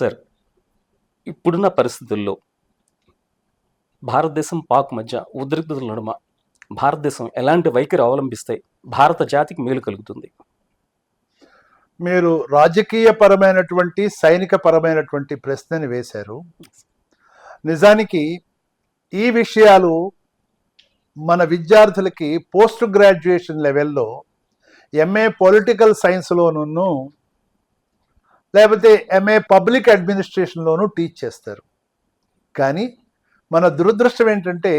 Sir ఇప్పుడున్న పరిస్థితుల్లో భారతదేశం పాక్ మధ్య ఉద్రిక్తతల నడుమ. భారతదేశం ఎలాంటి వైఖరి అవలంబిస్తే భారత జాతికి మేలు కలుగుతుంది? మీరు రాజకీయ పరమైనటువంటి సైనిక పరమైనటువంటి ప్రశ్నని వేశారు. నిజానికి ఈ విషయాలు మన విద్యార్థులకి పోస్ట్ గ్రాడ్యుయేషన్ లెవెల్లో ఎంఏ పొలిటికల్ సైన్స్లోనూ లేకపోతే ఎంఏ పబ్లిక్ అడ్మినిస్ట్రేషన్లోనూ టీచ్ చేస్తారు. కానీ మన దురదృష్టం ఏంటంటే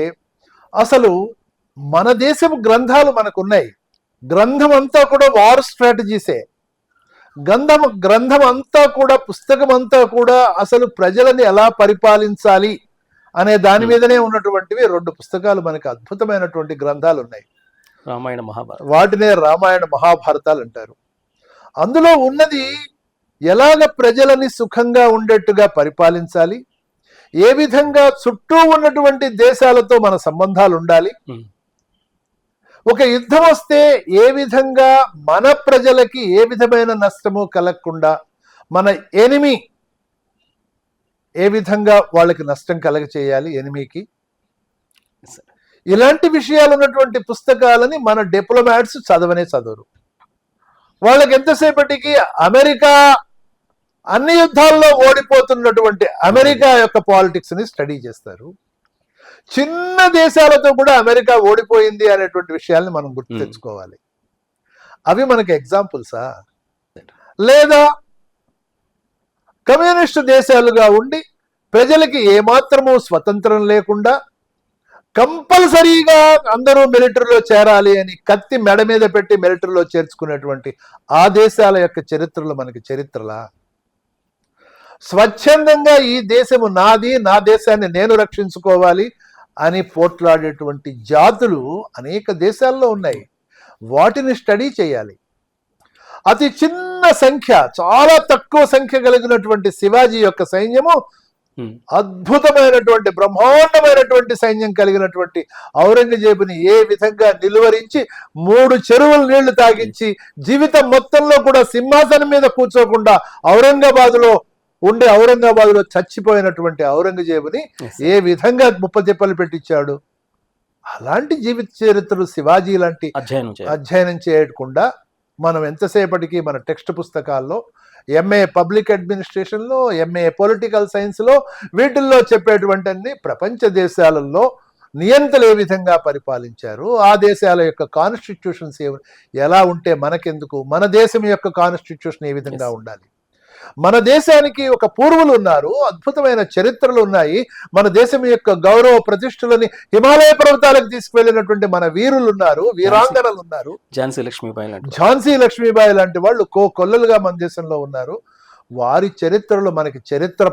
అసలు మన దేశపు గ్రంథాలు మనకున్నాయి. గ్రంథం అంతా కూడా వార్ స్ట్రాటజీసే గ్రంథం గ్రంథం అంతా కూడా పుస్తకం అంతా కూడా అసలు ప్రజలని ఎలా పరిపాలించాలి అనే దాని మీదనే ఉన్నటువంటివి రెండు పుస్తకాలు మనకి అద్భుతమైనటువంటి గ్రంథాలు ఉన్నాయి రామాయణ మహాభారత. వాటినే రామాయణ మహాభారతాలు అంటారు. అందులో ఉన్నది ఎలాగ ప్రజలని సుఖంగా ఉండేట్టుగా పరిపాలించాలి? ఏ విధంగా చుట్టూ ఉన్నటువంటి దేశాలతో మన సంబంధాలు ఉండాలి? ఒక యుద్ధం వస్తే ఏ విధంగా మన ప్రజలకి ఏ విధమైన నష్టము కలగకుండా మన ఎనిమి ఏ విధంగా వాళ్ళకి నష్టం కలగ చేయాలి ఎనిమికి. ఇలాంటి విషయాలు ఉన్నటువంటి పుస్తకాలని మన డిప్లొమాట్స్ చదవనే చదవరు. వాళ్ళకి ఎంతసేపటికి అమెరికా అన్ని యుద్ధాల్లో ఓడిపోతున్నటువంటి అమెరికా యొక్క పాలిటిక్స్ని స్టడీ చేస్తారు. చిన్న దేశాలతో కూడా అమెరికా ఓడిపోయింది అనేటువంటి విషయాల్ని మనం గుర్తు. తెచ్చుకోవాలి. అవి మనకి ఎగ్జాంపుల్సా? లేదా కమ్యూనిస్ట్ దేశాలుగా ఉండి ప్రజలకి ఏమాత్రము స్వతంత్రం లేకుండా కంపల్సరీగా అందరూ మిలిటరీలో చేరాలి అని కత్తి మెడ మీద పెట్టి మిలిటరీలో చేర్చుకునేటువంటి ఆ దేశాల యొక్క చరిత్రలు మనకి చరిత్రలా? స్వచ్ఛందంగా ఈ దేశము నాది నా దేశాన్ని నేను రక్షించుకోవాలి అని పోట్లాడేటువంటి జాతులు అనేక దేశాల్లో ఉన్నాయి. వాటిని స్టడీ చేయాలి. అతి చిన్న సంఖ్య చాలా తక్కువ సంఖ్య కలిగినటువంటి శివాజీ యొక్క సైన్యము అద్భుతమైనటువంటి బ్రహ్మాండమైనటువంటి సైన్యం కలిగినటువంటి ఔరంగజేబుని ఏ విధంగా నిలువరించి మూడు చెరువులు నీళ్ళు తాగించి జీవితం మొత్తంలో కూడా సింహాసనం మీద కూర్చోకుండా ఔరంగాబాదులో ఉండే ఔరంగాబాదులో చచ్చిపోయినటువంటి ఔరంగజేబుని ఏ విధంగా ముప్పతిప్పలు పెట్టించాడు? అలాంటి జీవిత చరిత్రలు శివాజీ లాంటి అధ్యయనం చేయకుండా మనం ఎంతసేపటికి మన టెక్స్ట్ పుస్తకాల్లో ఎంఏ పబ్లిక్ అడ్మినిస్ట్రేషన్లో ఎంఏ పొలిటికల్ సైన్స్లో వీటిల్లో చెప్పేటువంటి అన్ని ప్రపంచ దేశాలలో నియంతలు ఏ విధంగా పరిపాలించారు? ఆ దేశాల యొక్క కాన్స్టిట్యూషన్స్ ఎలా ఉంటే మనకెందుకు? మన దేశం యొక్క కాన్స్టిట్యూషన్ ఏ విధంగా. ఉండాలి? మన దేశానికి ఒక పూర్వులు ఉన్నారు అద్భుతమైన చరిత్రలు ఉన్నాయి. మన దేశం యొక్క గౌరవ ప్రతిష్టలని హిమాలయ పర్వతాలకు తీసుకువెళ్ళినటువంటి మన వీరులు ఉన్నారు వీరాంగనలు ఉన్నారు. ఝాన్సీ లక్ష్మీబాయి లాంటి ఝాన్సీ లక్ష్మీబాయి లాంటి వాళ్ళు కో కొల్లలుగా మన దేశంలో ఉన్నారు. వారి చరిత్రలు మనకి చరిత్ర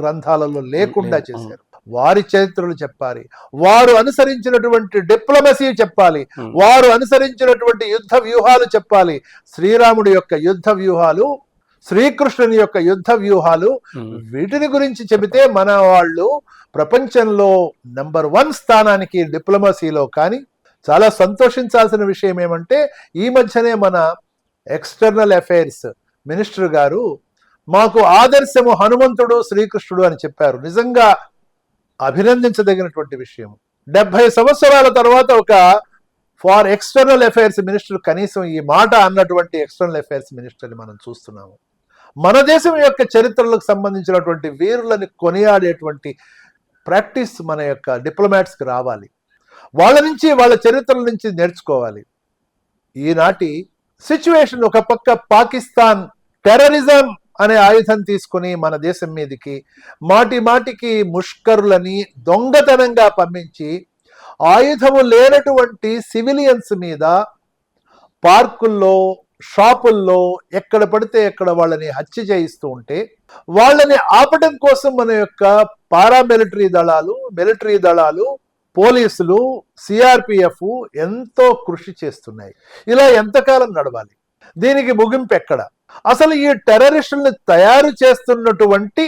గ్రంథాలలో లేకుండా. చేశారు. వారి చరిత్రలు చెప్పాలి. వారు అనుసరించినటువంటి డిప్లొమసీ చెప్పాలి. వారు అనుసరించినటువంటి యుద్ధ వ్యూహాలు చెప్పాలి. శ్రీరాముడి యొక్క యుద్ధ వ్యూహాలు శ్రీకృష్ణుని యొక్క యుద్ధ వ్యూహాలు వీటిని గురించి చెబితే మన వాళ్ళు ప్రపంచంలో నంబర్ వన్ స్థానానికి డిప్లొమసీలో కానీ చాలా సంతోషించాల్సిన విషయం ఏమంటే ఈ మధ్యనే మన ఎక్స్టర్నల్ అఫైర్స్ మినిస్టర్ గారు మాకు ఆదర్శము హనుమంతుడు శ్రీకృష్ణుడు అని చెప్పారు. నిజంగా అభినందించదగినటువంటి విషయం డెబ్బై సంవత్సరాల తర్వాత ఒక ఫార్ ఎక్స్టర్నల్ అఫైర్స్ మినిస్టర్ కనీసం ఈ మాట అన్నటువంటి ఎక్స్టర్నల్ అఫైర్స్ మినిస్టర్ని మనం చూస్తున్నాము. మన దేశం యొక్క చరిత్రలకు సంబంధించినటువంటి వీరులని కొనియాడేటువంటి ప్రాక్టీస్ మన యొక్క డిప్లొమాట్స్కి రావాలి. వాళ్ళ నుంచి వాళ్ళ చరిత్రల నుంచి నేర్చుకోవాలి. ఈనాటి సిచ్యువేషన్ ఒక పక్క పాకిస్తాన్ టెర్రరిజం అనే ఆయుధం తీసుకుని మన దేశం మీదకి మాటి మాటికి ముష్కరులని దొంగతనంగా పంపించి ఆయుధము లేనటువంటి సివిలియన్స్ మీద పార్కుల్లో షాపుల్లో ఎక్కడ పడితే ఎక్కడ వాళ్ళని హత్య చేయిస్తూ ఉంటే వాళ్ళని ఆపడం కోసం మన యొక్క పారామిలిటరీ దళాలు మిలిటరీ దళాలు పోలీసులు సిఆర్పిఎఫ్ ఎంతో కృషి చేస్తున్నాయి. ఇలా ఎంతకాలం నడవాలి? దీనికి ముగింపు ఎక్కడ? అసలు ఈ టెర్రరిస్టులను తయారు చేస్తున్నటువంటి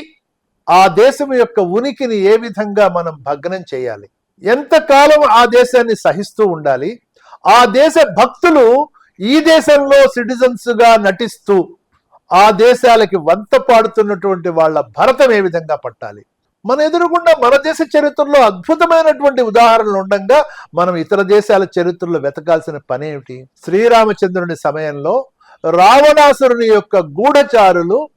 ఆ దేశం యొక్క ఉనికిని ఏ విధంగా మనం భగ్నం చేయాలి? ఎంతకాలం ఆ దేశాన్ని సహిస్తూ ఉండాలి? ఆ దేశ భక్తులు ఈ దేశంలో సిటిజన్స్గా నటిస్తూ ఆ దేశాలకి వంత పాడుతున్నటువంటి వాళ్ళ భరతం ఏ విధంగా పట్టాలి? మన ఎదురుగుండా మన దేశ చరిత్రలో అద్భుతమైనటువంటి ఉదాహరణలు ఉండగా మనం ఇతర దేశాల చరిత్రలో వెతకాల్సిన పని ఏమిటి? శ్రీరామచంద్రుని సమయంలో రావణాసురుని యొక్క గూఢచారులు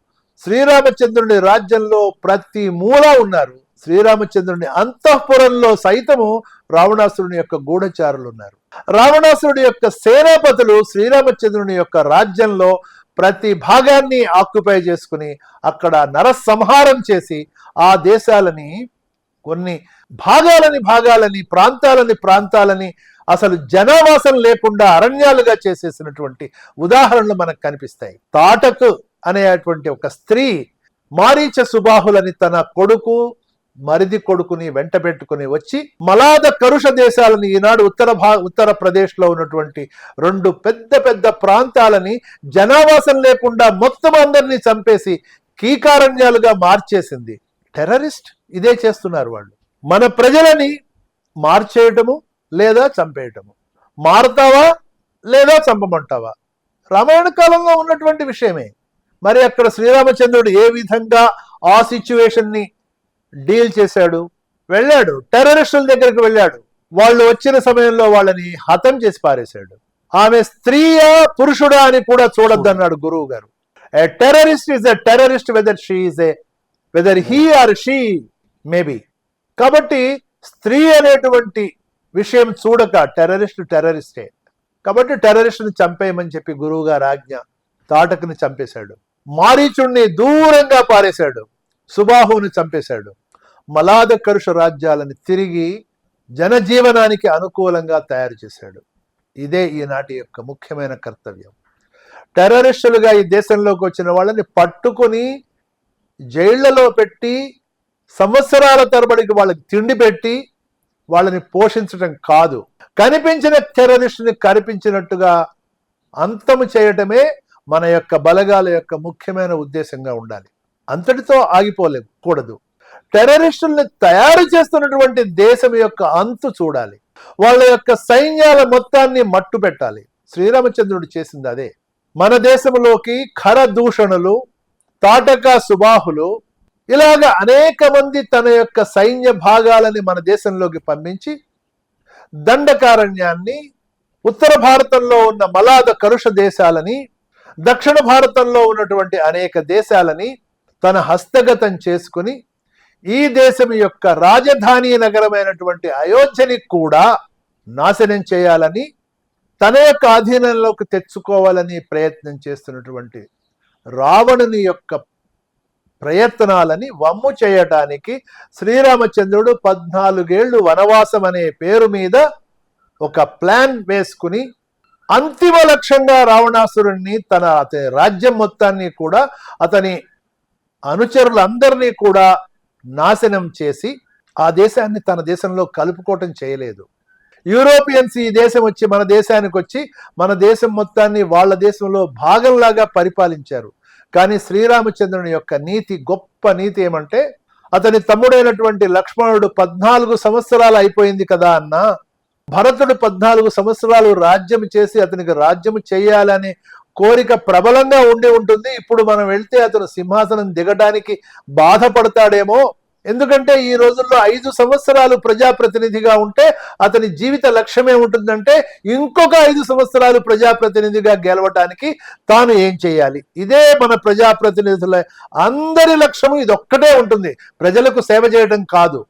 శ్రీరామచంద్రుని రాజ్యంలో ప్రతి మూల ఉన్నారు. శ్రీరామచంద్రుని అంతఃపురంలో సైతము రావణాసురుని యొక్క గూఢచారులు ఉన్నారు రావణాసురుడి యొక్క సేనాపతులు శ్రీరామచంద్రుని యొక్క రాజ్యంలో ప్రతి భాగాన్ని ఆక్యుపై చేసుకుని అక్కడ నరసంహారం చేసి ఆ దేశాలని కొన్ని భాగాలని భాగాలని ప్రాంతాలని ప్రాంతాలని అసలు జనావాసం లేకుండా అరణ్యాలుగా చేసేసినటువంటి ఉదాహరణలు మనకు కనిపిస్తాయి. తాటకు అనేటువంటి ఒక స్త్రీ మారీచ సుబాహులని తన కొడుకు మరిది కొడుకుని వెంట పెట్టుకుని వచ్చి మలాద కరుష దేశాలని ఈనాడు ఉత్తర భా ఉత్తర ప్రదేశ్లో ఉన్నటువంటి రెండు పెద్ద పెద్ద ప్రాంతాలని జనావాసం లేకుండా మొత్తం అందరినీ చంపేసి కీకారణ్యాలుగా మార్చేసింది. టెర్రరిస్ట్ ఇదే చేస్తున్నారు వాళ్ళు. మన ప్రజలని మార్చేయటము లేదా చంపేయటము. మారుతావా లేదా చంపమంటావా? రామాయణ కాలంలో ఉన్నటువంటి విషయమే. మరి అక్కడ శ్రీరామచంద్రుడు ఏ విధంగా ఆ సిచ్యువేషన్ని డీల్ చేశాడు వెళ్ళాడు టెర్రరిస్టుల దగ్గరికి వెళ్ళాడు. వాళ్ళు వచ్చిన సమయంలో వాళ్ళని హతం చేసి పారేశాడు. ఆమె స్త్రీయా పురుషుడా అని కూడా చూడొద్దన్నాడు గురువు గారు a terrorist is a terrorist whether she is a whether he or she maybe కాబట్టి స్త్రీ అనేటువంటి విషయం చూడక టెర్రరిస్ట్ టెర్రరిస్టే కాబట్టి టెర్రరిస్ట్ని చంపేయమని చెప్పి గురువు గారు ఆజ్ఞ తాటకుని చంపేశాడు. మారీచుణ్ణి దూరంగా పారేశాడు. సుబాహుని చంపేశాడు. మలాద కరుష రాజ్యాలను తిరిగి జనజీవనానికి అనుకూలంగా తయారు చేశాడు. ఇదే ఈనాటి యొక్క ముఖ్యమైన కర్తవ్యం. టెర్రరిస్టులుగా ఈ దేశంలోకి వచ్చిన వాళ్ళని పట్టుకొని జైళ్ళలో పెట్టి సంవత్సరాల తరబడికి వాళ్ళకి తిండి పెట్టి వాళ్ళని పోషించడం కాదు. కనిపించిన టెర్రరిస్టుని కనిపించినట్టుగా అంతము చేయటమే మన యొక్క బలగాల యొక్క ముఖ్యమైన ఉద్దేశంగా ఉండాలి. అంతటితో ఆగిపోలేదు కూడదు టెర్రరిస్టుల్ని తయారు చేస్తున్నటువంటి దేశం యొక్క అంతు చూడాలి. వాళ్ళ యొక్క సైన్యాల మొత్తాన్ని మట్టు పెట్టాలి. శ్రీరామచంద్రుడు చేసింది అదే. మన దేశంలోకి ఖర దూషణలు తాటక సుబాహులు ఇలాగ అనేక మంది తన యొక్క సైన్య భాగాలని మన దేశంలోకి పంపించి దండకారణ్యాన్ని ఉత్తర భారతంలో ఉన్న మలాద కరుష దేశాలని దక్షిణ భారతంలో ఉన్నటువంటి అనేక దేశాలని తన హస్తగతం చేసుకుని ఈ దేశం యొక్క రాజధాని నగరమైనటువంటి అయోధ్యని కూడా నాశనం చేయాలని తన యొక్క ఆధీనంలోకి తెచ్చుకోవాలని ప్రయత్నం చేస్తున్నటువంటి రావణుని యొక్క ప్రయత్నాలని వమ్ము చేయటానికి శ్రీరామచంద్రుడు పద్నాలుగేళ్ళు వనవాసం అనే పేరు మీద ఒక ప్లాన్ వేసుకుని అంతిమ లక్ష్యంగా రావణాసురుణ్ణి తన అతని రాజ్యం మొత్తాన్ని కూడా అతని అనుచరులందరినీ కూడా నాశనం చేసి ఆ దేశాన్ని తన దేశంలో కలుపుకోవటం చేయలేదు. యూరోపియన్స్ ఈ దేశం వచ్చి మన దేశానికి వచ్చి మన దేశం మొత్తాన్ని వాళ్ళ దేశంలో భాగంలాగా పరిపాలించారు. కానీ శ్రీరామచంద్రుని యొక్క నీతి గొప్ప నీతి ఏమంటే అతని తమ్ముడైనటువంటి లక్ష్మణుడు పద్నాలుగు సంవత్సరాలు అయిపోయింది కదా అన్న భరతుడు పద్నాలుగు సంవత్సరాలు రాజ్యం చేసి అతనికి రాజ్యం చేయాలనే కోరిక ప్రబలంగా ఉండి ఉంటుంది. ఇప్పుడు మనం వెళ్తే అతను సింహాసనం దిగడానికి బాధపడతాడేమో. ఎందుకంటే ఈ రోజుల్లో ఐదు సంవత్సరాలు ప్రజాప్రతినిధిగా ఉంటే అతని జీవిత లక్ష్యమే ఉంటుందంటే ఇంకొక ఐదు సంవత్సరాలు ప్రజాప్రతినిధిగా గెలవటానికి తాను ఏం చేయాలి? ఇదే మన ప్రజాప్రతినిధుల అందరి లక్ష్యము ఇది ఒక్కటే ఉంటుంది. ప్రజలకు సేవ చేయడం కాదు.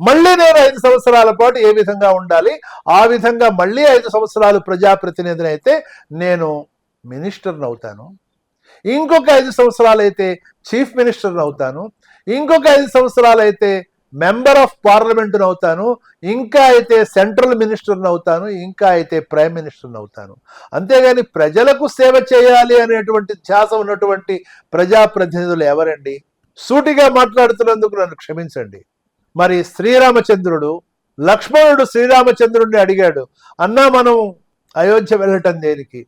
మళ్ళీ నేను ఐదు సంవత్సరాల పాటు ఏ విధంగా ఉండాలి? ఆ విధంగా మళ్ళీ ఐదు సంవత్సరాలు ప్రజాప్రతినిధిని అయితే నేను మినిస్టర్ని అవుతాను. ఇంకొక ఐదు సంవత్సరాలు అయితే చీఫ్ మినిస్టర్ని అవుతాను. ఇంకొక ఐదు సంవత్సరాలు అయితే మెంబర్ ఆఫ్ పార్లమెంట్ని అవుతాను ఇంకా అయితే సెంట్రల్ మినిస్టర్ని అవుతాను ఇంకా అయితే ప్రైమ్ మినిస్టర్ని అవుతాను. అంతేగాని ప్రజలకు సేవ చేయాలి అనేటువంటి ధ్యాస ఉన్నటువంటి ప్రజాప్రతినిధులు ఎవరండి? సూటిగా మాట్లాడుతున్నందుకు నన్ను క్షమించండి. మరి శ్రీరామచంద్రుడు లక్ష్మణుడు శ్రీరామచంద్రుడిని అడిగాడు అన్నా మనం అయోధ్య వెళ్ళటం దేనికి?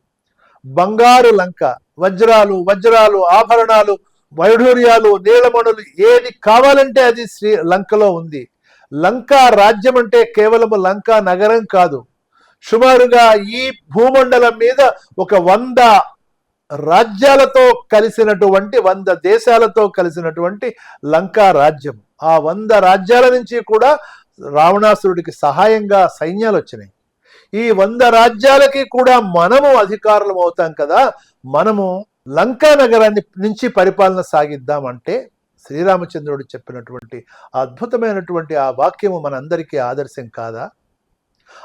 బంగారు లంక వజ్రాలు వజ్రాలు ఆభరణాలు వైఢూర్యాలు నీలమణులు ఏది కావాలంటే అది శ్రీ లంకలో ఉంది. లంకా రాజ్యం అంటే కేవలం లంకా నగరం కాదు. సుమారుగా ఈ భూమండలం మీద ఒక వంద రాజ్యాలతో కలిసినటువంటి వంద దేశాలతో కలిసినటువంటి లంకా రాజ్యం. ఆ వంద రాజ్యాల నుంచి కూడా రావణాసురుడికి సహాయంగా సైన్యాలు వచ్చినాయి. ఈ వంద రాజ్యాలకి కూడా మనము అధికారులం అవుతాం కదా. మనము లంకా నగరాన్ని నుంచి పరిపాలన సాగిద్దామంటే శ్రీరామచంద్రుడు చెప్పినటువంటి అద్భుతమైనటువంటి ఆ వాక్యము మనందరికీ ఆదర్శం కాదా?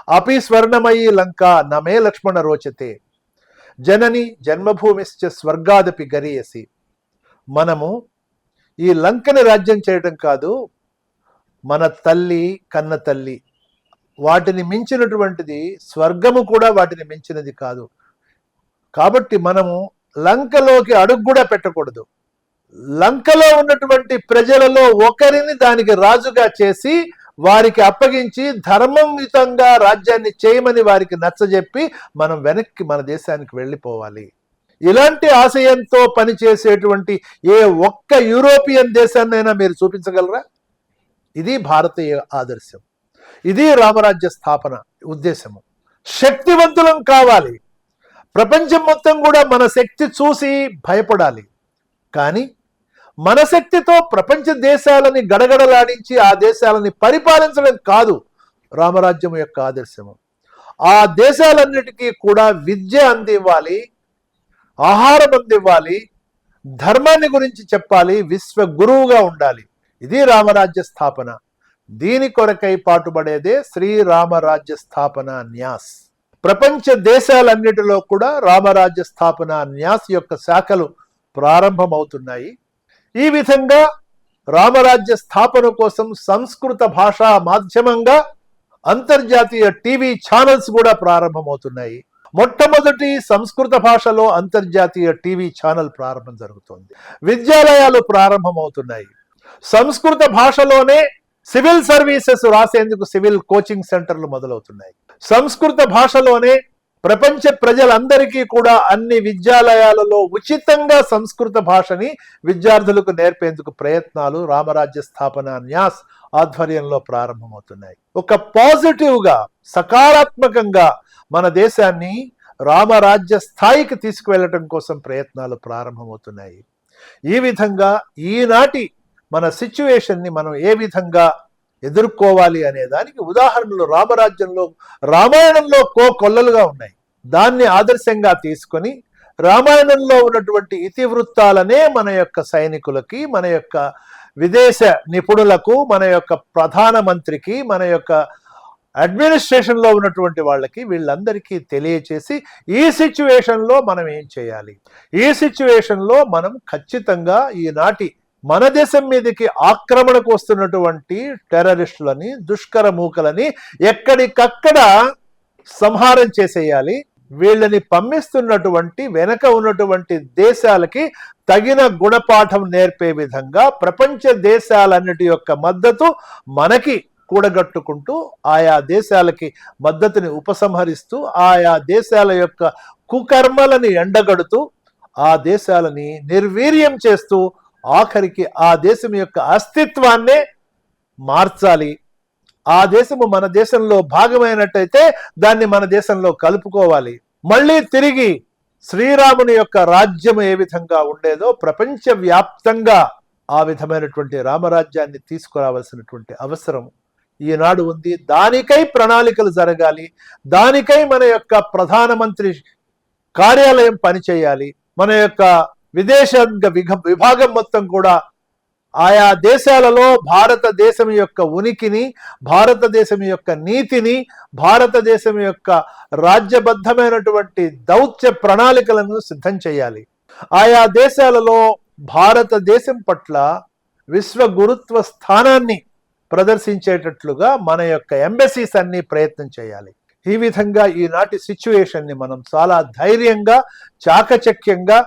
అపి స్వర్ణమయీ లంక నమే లక్ష్మణ రోచతే. జనని జన్మభూమిశ్చ స్వర్గాదపి గరీయసి. మనము ఈ లంకని రాజ్యం చేయటం కాదు మన తల్లి కన్న తల్లి వాటిని మించినటువంటిది స్వర్గము కూడా వాటిని మించినది కాదు. కాబట్టి మనము లంకలోకి అడుగు కూడా పెట్టకూడదు. లంకలో ఉన్నటువంటి ప్రజలలో ఒకరిని దానికి రాజుగా చేసి వారికి అప్పగించి ధర్మయుతంగా రాజ్యాన్ని చేయమని వారికి నచ్చజెప్పి మనం వెనక్కి మన దేశానికి వెళ్ళిపోవాలి. ఇలాంటి ఆశయంతో పనిచేసేటువంటి ఏ ఒక్క యూరోపియన్ దేశాన్నైనా మీరు చూపించగలరా? ఇది భారతీయ ఆదర్శం. ఇది రామరాజ్య స్థాపన ఉద్దేశము. శక్తివంతులం కావాలి. ప్రపంచం మొత్తం కూడా మన శక్తి చూసి భయపడాలి. కానీ మన శక్తితో ప్రపంచ దేశాలని గడగడలాడించి ఆ దేశాలని పరిపాలించడం కాదు రామరాజ్యం యొక్క ఆదర్శము. ఆ దేశాలన్నిటికీ కూడా విద్య అందివ్వాలి ఆహారం అందివ్వాలి ధర్మాన్ని గురించి చెప్పాలి విశ్వ గురువుగా ఉండాలి. ఇది రామరాజ్య స్థాపన. దీని కొరకై పాటుపడేదే శ్రీరామరాజ్య స్థాపన న్యాస్. ప్రపంచ దేశాలన్నిటిలో కూడా రామరాజ్య స్థాపన న్యాస్ యొక్క శాఖలు ప్రారంభమవుతున్నాయి. ఈ విధంగా రామరాజ్య స్థాపన కోసం సంస్కృత భాషా మాధ్యమంగా అంతర్జాతీయ టీవీ ఛానల్స్ కూడా ప్రారంభమవుతున్నాయి. మొట్టమొదటి సంస్కృత భాషలో అంతర్జాతీయ టీవీ ఛానల్ ప్రారంభం జరుగుతోంది. విద్యాలయాలు ప్రారంభమవుతున్నాయి. సంస్కృత భాషలోనే సివిల్ సర్వీసెస్ రాసేందుకు సివిల్ కోచింగ్ సెంటర్లు మొదలవుతున్నాయి. సంస్కృత భాషలోనే ప్రపంచ ప్రజలందరికీ కూడా అన్ని విద్యాలయాలలో ఉచితంగా సంస్కృత భాషని విద్యార్థులకు నేర్పేందుకు ప్రయత్నాలు రామరాజ్య స్థాపన న్యాస్ ఆధ్వర్యంలో ప్రారంభమవుతున్నాయి. ఒక పాజిటివ్గా సకారాత్మకంగా మన దేశాన్ని రామరాజ్య స్థాయికి తీసుకువెళ్ళటం కోసం ప్రయత్నాలు ప్రారంభమవుతున్నాయి. ఈ విధంగా ఈనాటి మన సిచ్యువేషన్ని మనం ఏ విధంగా ఎదుర్కోవాలి అనే దానికి ఉదాహరణలు రామరాజ్యంలో రామాయణంలో కో కొల్లలుగా ఉన్నాయి. దాన్ని ఆదర్శంగా తీసుకొని రామాయణంలో ఉన్నటువంటి ఇతివృత్తాలనే మన యొక్క సైనికులకి మన యొక్క విదేశ నిపుణులకు మన యొక్క ప్రధానమంత్రికి మన యొక్క అడ్మినిస్ట్రేషన్లో ఉన్నటువంటి వాళ్ళకి వీళ్ళందరికీ తెలియచేసి ఈ సిచ్యువేషన్లో మనం ఏం చేయాలి? ఈ సిచ్యువేషన్లో మనం ఖచ్చితంగా ఈనాటి మన దేశం మీదకి ఆక్రమణకు వస్తున్నటువంటి టెర్రరిస్టులని దుష్కర మూకలని ఎక్కడికక్కడ సంహారం చేసేయాలి. వీళ్ళని పంపిస్తున్నటువంటి వెనక ఉన్నటువంటి దేశాలకి తగిన గుణపాఠం నేర్పే విధంగా ప్రపంచ దేశాలన్నిటి యొక్క మద్దతు మనకి కూడగట్టుకుంటూ ఆయా దేశాలకి మద్దతుని ఉపసంహరిస్తూ ఆయా దేశాల యొక్క కుకర్మలని ఎండగడుతూ ఆ దేశాలని నిర్వీర్యం చేస్తూ ఆఖరికి ఆ దేశం యొక్క అస్తిత్వాన్నే మార్చాలి. ఆ దేశము మన దేశంలో భాగమైనట్టయితే దాన్ని మన దేశంలో కలుపుకోవాలి. మళ్ళీ తిరిగి శ్రీరాముని యొక్క రాజ్యం ఏ విధంగా ఉండేదో ప్రపంచ వ్యాప్తంగా ఆ విధమైనటువంటి రామరాజ్యాన్ని తీసుకురావాల్సినటువంటి అవసరం. ఈనాడు ఉంది. దానికై ప్రణాళికలు జరగాలి. దానికై మన యొక్క ప్రధానమంత్రి కార్యాలయం పనిచేయాలి. మన యొక్క విదేశాంగ విభాగం మొత్తం కూడా ఆయా దేశాలలో భారతదేశం యొక్క ఉనికిని భారతదేశం యొక్క నీతిని భారతదేశం యొక్క రాజ్యబద్ధమైనటువంటి దౌత్య ప్రణాళికలను సిద్ధం చేయాలి. ఆయా దేశాలలో భారతదేశం పట్ల విశ్వ గురుత్వ స్థానాన్ని ప్రదర్శించేటట్లుగా మన యొక్క ఎంబసీస్ అన్ని ప్రయత్నం చేయాలి. ఈ విధంగా ఈనాటి సిచ్యువేషన్ని మనం చాలా ధైర్యంగా చాకచక్యంగా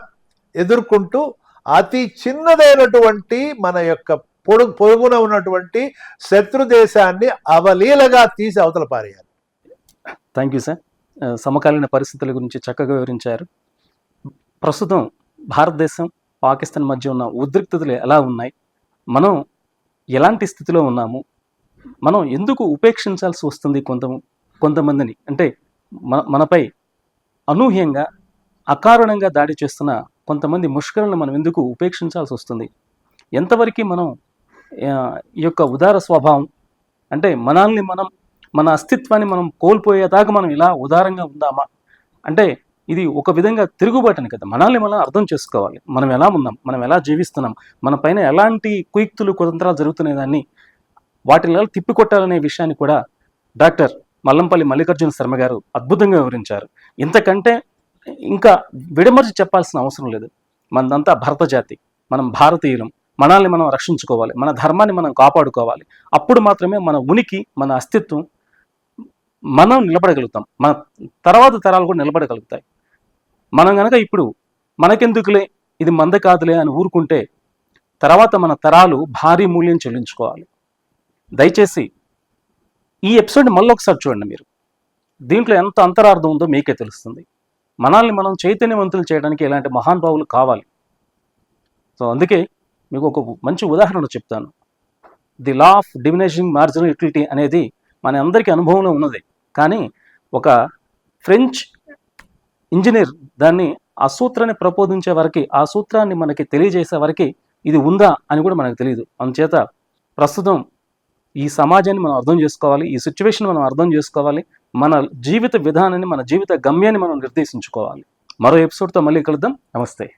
ఎదుర్కొంటూ అతి చిన్నదైనటువంటి మన యొక్క పొడు పొరుగున ఉన్నటువంటి శత్రు దేశాన్ని అవలీలగా తీసి అవతల పారేయాలి. థ్యాంక్ యూ సార్ సమకాలీన పరిస్థితుల గురించి చక్కగా వివరించారు. ప్రస్తుతం భారతదేశం పాకిస్తాన్ మధ్య ఉన్న ఉద్రిక్తతలు ఎలా ఉన్నాయి? మనం ఎలాంటి స్థితిలో ఉన్నాము? మనం ఎందుకు ఉపేక్షించాల్సి వస్తుంది కొంత కొంతమందిని? అంటే మన మనపై అనూహ్యంగా అకారణంగా దాడి చేస్తున్న కొంతమంది ముష్కరులను మనం ఎందుకు ఉపేక్షించాల్సి వస్తుంది? ఎంతవరకు మనం ఈ యొక్క ఉదార స్వభావం అంటే మనల్ని మనం మన అస్తిత్వాన్ని మనం కోల్పోయేదాకా మనం ఇలా ఉదారంగా ఉందామా? అంటే ఇది ఒక విధంగా తిరుగుబాటుని కదా. మనల్ని మనం అర్థం చేసుకోవాలి. మనం ఎలా ఉన్నాం? మనం ఎలా జీవిస్తున్నాం? మన పైన ఎలాంటి కుయుక్తులు కుతంత్రాలు జరుగుతున్న దాన్ని వాటిని ఎలా తిప్పికొట్టాలనే విషయాన్ని కూడా డాక్టర్ మల్లంపల్లి మల్లికార్జున శర్మ గారు అద్భుతంగా వివరించారు. ఇంతకంటే ఇంకా విడమర్చి చెప్పాల్సిన అవసరం లేదు. మనదంతా భరత జాతి మనం భారతీయులం మనల్ని మనం రక్షించుకోవాలి మన ధర్మాన్ని మనం కాపాడుకోవాలి. అప్పుడు మాత్రమే మన ఉనికి మన అస్తిత్వం మనం నిలబడగలుగుతాం. మన తర్వాత తరాలు కూడా నిలబడగలుగుతాయి. మనం కనుక ఇప్పుడు మనకెందుకులే ఇది మంద కాదులే అని ఊరుకుంటే తర్వాత మన తరాలు భారీ మూల్యం చెల్లించుకోవాలి. దయచేసి ఈ ఎపిసోడ్ మళ్ళీ ఒకసారి చూడండి మీరు. దీంట్లో ఎంత అంతరార్థం ఉందో మీకే తెలుస్తుంది. మనల్ని మనం చైతన్యవంతులు చేయడానికి ఇలాంటి మహానుభావులు కావాలి. సో అందుకే మీకు ఒక మంచి ఉదాహరణ చెప్తాను. The law of diminishing marginal utility అనేది మన అందరికీ అనుభవంలో ఉన్నది. కానీ ఒక ఫ్రెంచ్ ఇంజనీర్ దాన్ని ఆ సూత్రాన్ని ప్రబోధించే వరకు ఆ సూత్రాన్ని మనకి తెలియజేసే వరకు ఇది ఉందా అని కూడా మనకు తెలియదు అందుచేత ప్రస్తుతం ఈ సమాజాన్ని మనం అర్థం చేసుకోవాలి ఈ సిచ్యువేషన్ మనం అర్థం చేసుకోవాలి మన జీవిత విధానాన్ని మన జీవిత గమ్యాన్ని మనం నిర్దేశించుకోవాలి. మరో ఎపిసోడ్తో మళ్ళీ కలుద్దాం. నమస్తే.